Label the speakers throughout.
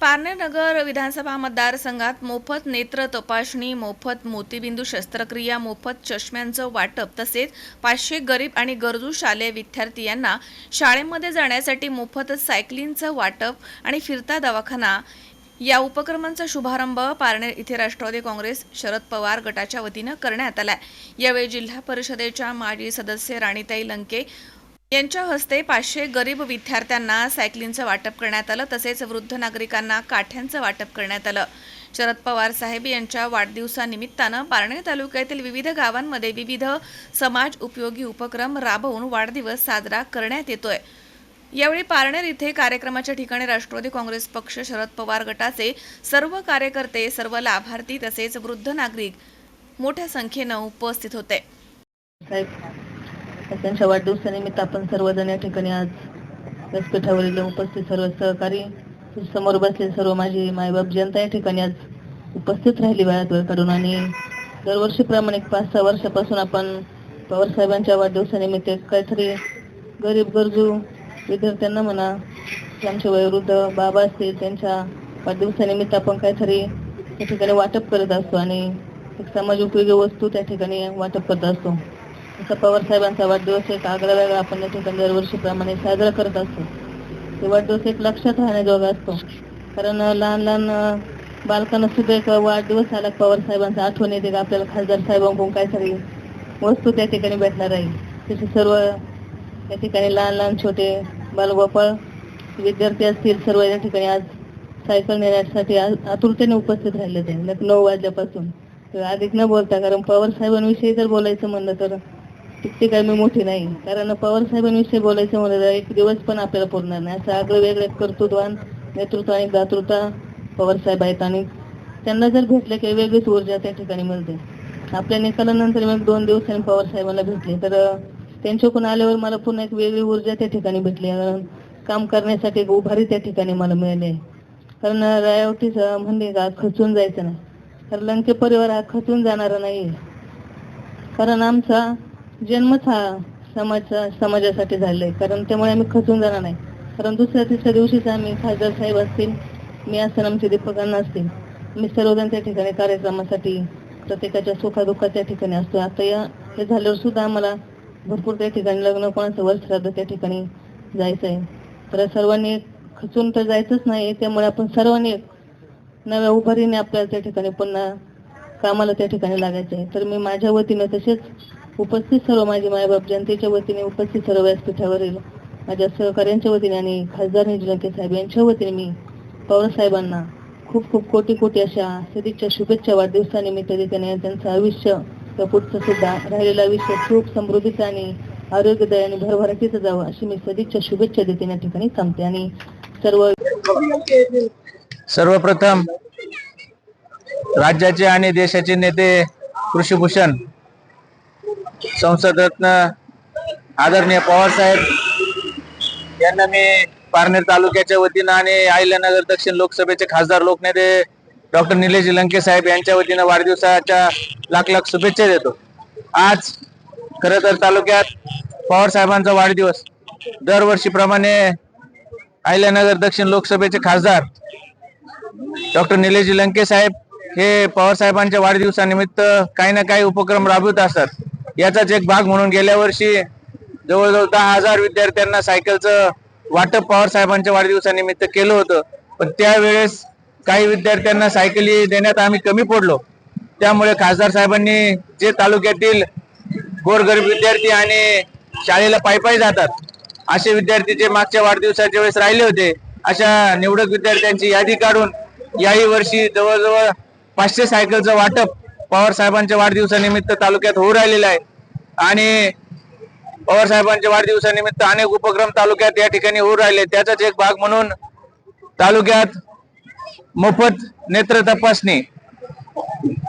Speaker 1: पारनेरनगर विधानसभा मतदारसंघात मोफत नेत्र तपासणी मोफत मोतीबिंदू शस्त्रक्रिया मोफत चष्म्यांचं वाटप तसेच पाचशे गरीब आणि गरजू शालेय विद्यार्थी यांना शाळेमध्ये जाण्यासाठी मोफत सायकलिंगचं वाटप आणि फिरता दवाखाना. या उपक्रमांचा शुभारंभ पारनेर इथे राष्ट्रवादी काँग्रेस शरद पवार गटाच्या वतीनं करण्यात आला यावेळी जिल्हा परिषदेच्या माजी सदस्य राणीताई लंके यांच्या हस्ते पाचशे गरीब विद्यार्थ्यांना सायकलिंगचं वाटप करण्यात आलं तसेच वृद्ध नागरिकांना काठ्यांचं वाटप करण्यात आलं. शरद पवार साहेब यांच्या वाढदिवसानिमित्तानं पारणे तालुक्यातील विविध गावांमध्ये विविध समाज उपयोगी उपक्रम राबवून वाढदिवस साजरा करण्यात येतोय. यावेळी पारनेर इथे कार्यक्रमाच्या ठिकाणी राष्ट्रवादी काँग्रेस पक्ष शरद पवार गटाचे सर्व कार्यकर्ते सर्व लाभार्थी तसेच वृद्ध नागरिक मोठ्या संख्येनं उपस्थित होते.
Speaker 2: त्यांच्या वाढदिवसानिमित्त आपण सर्वजण या ठिकाणी आज व्यासपीठावरील उपस्थित सर्व सहकारी समोर बसलेले सर्व माझी मायबाप जनता या ठिकाणी आज उपस्थित राहिली वेळात वेळ काढून आणि दरवर्षीप्रमाणे पाच सहा वर्षापासून आपण पवार साहेबांच्या वाढदिवसानिमित्त काहीतरी गरीब गरजू विद्यार्थ्यांना म्हणा आमचे वयोवृद्ध बाबा असतील त्यांच्या वाढदिवसानिमित्त आपण काहीतरी त्या ठिकाणी वाटप करत असतो आणि एक समाज उपयोगी वस्तू त्या ठिकाणी वाटप करत असतो. तसा पवार साहेबांचा वाढदिवस एक आगळा वेगळा आपण या ठिकाणी दरवर्षीप्रमाणे साजरा करत असतो. ते वाढदिवस एक लक्षात राहण्याजोगा असतो. कारण लहान लहान बालकांना सुद्धा एक वाढदिवस आला पवार साहेबांचा आठवण येते का आपल्याला खासदार साहेबांकडून काहीतरी वस्तू त्या ठिकाणी भेटणार आहे. तसे सर्व या ठिकाणी लहान लहान छोटे बालगोपाळ विद्यार्थी असतील सर्व या ठिकाणी आज सायकल नेण्यासाठी आतुरतेने उपस्थित राहिले ते नऊ वाजल्यापासून. तर अधिक न बोलता कारण पवार साहेबांविषयी जर बोलायचं म्हणलं तर तितकी काय मी मोठी नाही. कारण पवार साहेबांविषयी बोलायचं म्हणलं एक दिवस पण आपल्याला पुरणार नाही. असं आग्रह वेगळे कर्तृत्वान नेतृत्व आणि दातृत्व पवार साहेब आहेत आणि त्यांना जर भेटले की वेगळीच ऊर्जा त्या ठिकाणी मिळते. आपल्या निकालानंतर मग दोन दिवसांनी पवार साहेबांना भेटले. तर त्यांच्याकडून आल्यावर मला पुन्हा एक वेगळी ऊर्जा त्या ठिकाणी भेटली. कारण काम करण्यासाठी एक उभारी त्या ठिकाणी मला मिळाली कारण रायावटीच म्हणले का खचून जायचं नाही. तर लंके परिवार हा खचून जाणारा नाही कारण आमचा जन्मच हा समाजा समाजासाठी झाले कारण त्यामुळे आम्ही खचून जाणार नाही. कारण दुसऱ्या तिसऱ्या दिवशीच आम्ही खासदार साहेब असतील मी असताना आमचे दीपकांना असतील मी सर्वजण त्या ठिकाणी कार्यक्रमासाठी प्रत्येकाच्या सुखादुःखात त्या ठिकाणी असतो. आता या हे झाल्यावर सुद्धा आम्हाला भरपूर त्या ठिकाणी लग्न कोणाचं वर्षश्राद्ध त्या ठिकाणी जायचं आहे तर सर्वांनी खचून तर जायचंच नाही त्यामुळे आपण सर्वांनी एक नव्या उभारीने आपल्याला त्या ठिकाणी पुन्हा कामाला त्या ठिकाणी लागायचं आहे तर मी माझ्या वतीनं तसेच उपस्थित सर्व माझे मायबाप जनतेच्या वतीने उपस्थित सर्व व्यासपीठावरील माझ्या सहकार्यांच्या वतीने आणि खासदार निजलंके साहेब यांच्या वतीने मी पवारसाहेबांना खूप खूप कोटी कोटी अशा सदिच्छा शुभेच्छा वाढदिवसानिमित्त देते त्यांचं आयुष्य त्या पुढचं सुद्धा राहिलेलं आयुष्य खूप समृद्धीचं आणि आरोग्यदायी आणि भरभराटीचं जावं अशी मी सदिच्छा शुभेच्छा देते. या ठिकाणी थांबते आणि सर्व
Speaker 3: सर्वप्रथम राज्याचे आणि देशाचे नेते कृषीभूषण संसदरत्न आदरणीय पवार साहेब यांना मी पारनेर तालुक्याच्या वतीनं आणि आयल्यानगर दक्षिण लोकसभेचे खासदार लोकनेते डॉक्टर निलेश लंके साहेब यांच्या वतीनं वाढदिवसाच्या लाख लाख शुभेच्छा देतो. आज खर तर तालुक्यात पवार साहेबांचा वाढदिवस. दरवर्षीप्रमाणे अहिल्यानगर दक्षिण लोकसभेचे खासदार डॉक्टर निलेश लंके साहेब हे पवार साहेबांच्या वाढदिवसानिमित्त काही ना काही उपक्रम राबवत असतात. याचाच एक भाग म्हणून गेल्या वर्षी जवळजवळ दहा हजार विद्यार्थ्यांना सायकलचं वाटप पवार साहेबांच्या वाढदिवसानिमित्त केलं होतं. पण त्यावेळेस काही विद्यार्थ्यांना सायकली देण्यात आम्ही कमी पडलो. त्यामुळे खासदार साहेबांनी जे तालुक्यातील गोरगरीब विद्यार्थी आणि शाळेला पायी पायी जातात असे विद्यार्थी जे मागच्या वाढदिवसाच्या वेळेस राहिले होते अशा निवडक विद्यार्थ्यांची यादी काढून याही वर्षी जवळजवळ पाचशे सायकलचं वाटप पवार साहेबांच्या वाढदिवसानिमित्त तालुक्यात होऊ राहिलेलं आहे. आणि पवार साहेबांच्या वाढदिवसानिमित्त अनेक उपक्रम तालुक्यात या ठिकाणी होऊ राहिले. त्याचाच एक भाग म्हणून तालुक्यात मोफत नेत्र तपासणी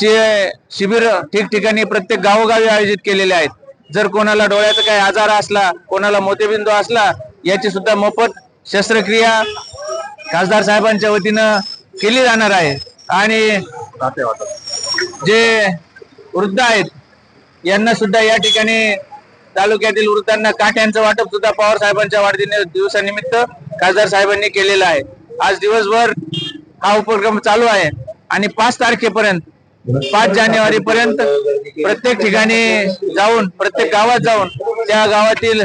Speaker 3: चे शिबिर ठिकठिकाणी प्रत्येक गावोगावी आयोजित केलेले आहेत. जर कोणाला डोळ्याचा काही आजार असला कोणाला मोतीबिंदू असला याची सुद्धा मोफत शस्त्रक्रिया खासदार साहेबांच्या वतीनं केली जाणार आहे. आणि जे वृद्ध आहेत यांना सुद्धा या ठिकाणी तालुक्यातील वृद्धांना काठ्यांचं वाटप सुद्धा पवार साहेबांच्या वाढदिन दिवसानिमित्त खासदार साहेबांनी केलेलं आहे. आज दिवसभर हा उपक्रम चालू आहे आणि पाच तारखेपर्यंत पाच जानेवारी पर्यंत प्रत्येक ठिकाणी जाऊन प्रत्येक गावात जाऊन त्या गावातील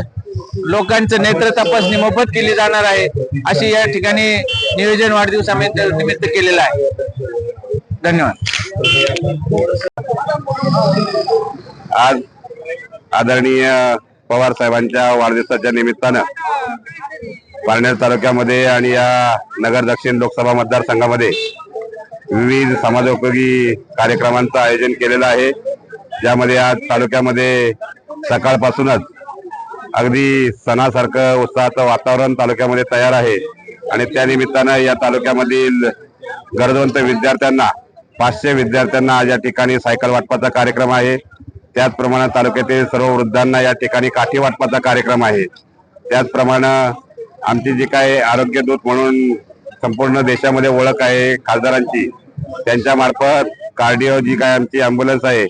Speaker 3: लोकांचं नेत्र तपासणी मोफत केली जाणार आहे अशी या ठिकाणी नियोजन वाढदिवसानिमित्त निमित्त केलेलं आहे. धन्यवाद.
Speaker 4: आज आदरणीय पवार साहेबांच्या वाढदिवसाच्या निमित्तानं पारनेर तालुक्यामध्ये आणि या नगर दक्षिण लोकसभा मतदारसंघामध्ये विविध समाजोपयोगी कार्यक्रमांचं आयोजन केलेलं आहे. ज्यामध्ये आज तालुक्यामध्ये सकाळपासूनच अगदी सणासारखं उत्साहाचं वातावरण तालुक्यामध्ये तयार आहे. आणि त्या निमित्तानं या तालुक्यामधील गरजवंत विद्यार्थ्यांना पाचशे विद्यार्थ्यांना आज या ठिकाणी सायकल वाटपाचा कार्यक्रम आहे. त्याचप्रमाणे तालुक्यातील सर्व वृद्धांना या ठिकाणी काठी वाटपाचा कार्यक्रम आहे. त्याचप्रमाणे आमची जी काय आरोग्य दूत म्हणून संपूर्ण देशामध्ये ओळख आहे खासदारांची त्यांच्या मार्फत कार्डिओ जी काय आमची अँब्युलन्स आहे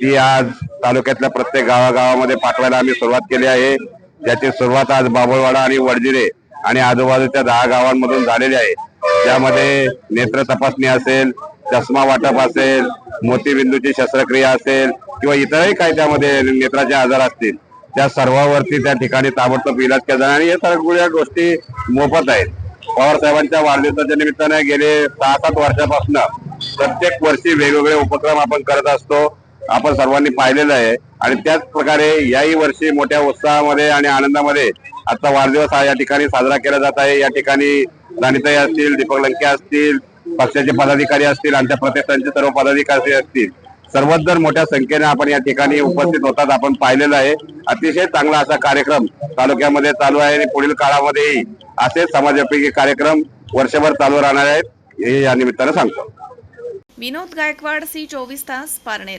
Speaker 4: ती आज तालुक्यातल्या प्रत्येक गावागावामध्ये पाठवायला आम्ही सुरुवात केली आहे. ज्याची सुरुवात आज बाबळवाडा आणि वडजिरे आणि आजूबाजूच्या दहा गावांमधून झालेली आहे. त्यामध्ये नेत्र तपासणी असेल चष्मा वाटप असेल मोतीबिंदूची शस्त्रक्रिया असेल किंवा इतरही काही त्यामध्ये नेत्राचे आजार असतील त्या सर्वावरती त्या ठिकाणी ताबडतोब इलाज केला जाणार. आणि या सगळ्या गोष्टी मोफत आहेत. पवार साहेबांच्या वाढदिवसाच्या निमित्ताने गेले सहा सात वर्षापासून प्रत्येक वर्षी वेगवेगळे उपक्रम आपण करत असतो. आपण सर्वांनी पाहिलेलं आहे. आणि त्याच प्रकारे याही वर्षी मोठ्या उत्साहामध्ये आणि आनंदामध्ये आजचा वाढदिवस हा या ठिकाणी साजरा केला जात आहे. या ठिकाणी राणीताई असतील दीपक लंके असतील पक्षाचे पदाधिकारी असतील आमच्या प्रतिष्ठानचे सर्व पदाधिकारी असतील. सर्वच जर मोठ्या संख्येने आपण या ठिकाणी उपस्थित होतात आपण पाहिलेलं आहे. अतिशय चांगला असा कार्यक्रम तालुक्यामध्ये चालू आहे आणि पुढील काळामध्येही असे समाजोपयोगी कार्यक्रम वर्षभर चालू राहणार आहेत हे या निमित्तानं सांगतो.
Speaker 1: विनोद गायकवाड सी चोवीस तास पारनेर.